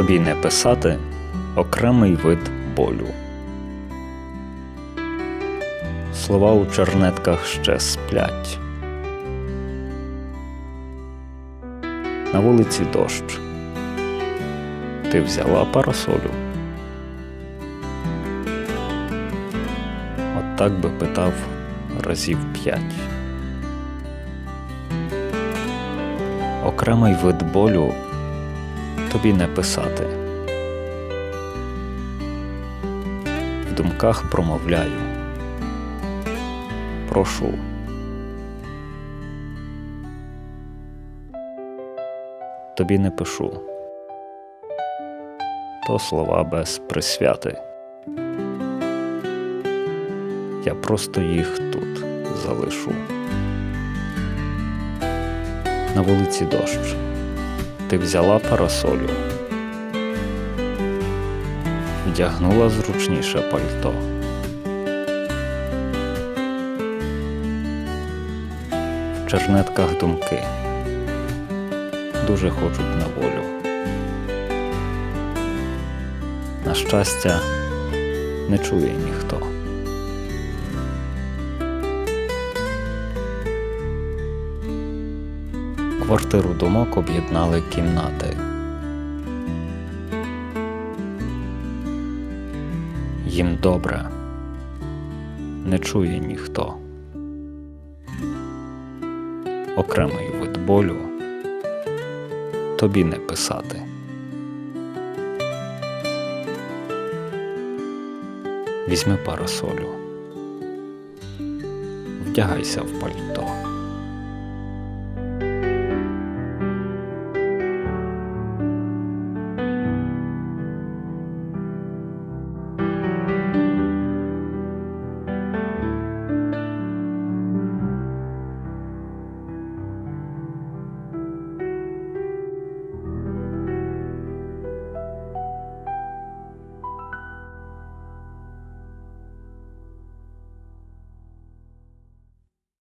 тобі не писати окремий вид болю. Слова у чернетках ще сплять. На вулиці дощ. Ти взяла парасолю. От так би питав разів п'ять. Окремий вид болю тобі не писати. В думках промовляю. Прошу. Тобі не пишу. То слова без присвяти. Я просто їх тут залишу. На вулиці дощ. Ти взяла парасолю. Вдягнула зручніше пальто. В чернетках думки дуже хочуть на волю. На щастя, не чує ніхто. Квартиру думок об'єднали кімнати. Їм добре, не чує ніхто. Окремий вид болю тобі не писати. Візьми парасолю, вдягайся в пальто.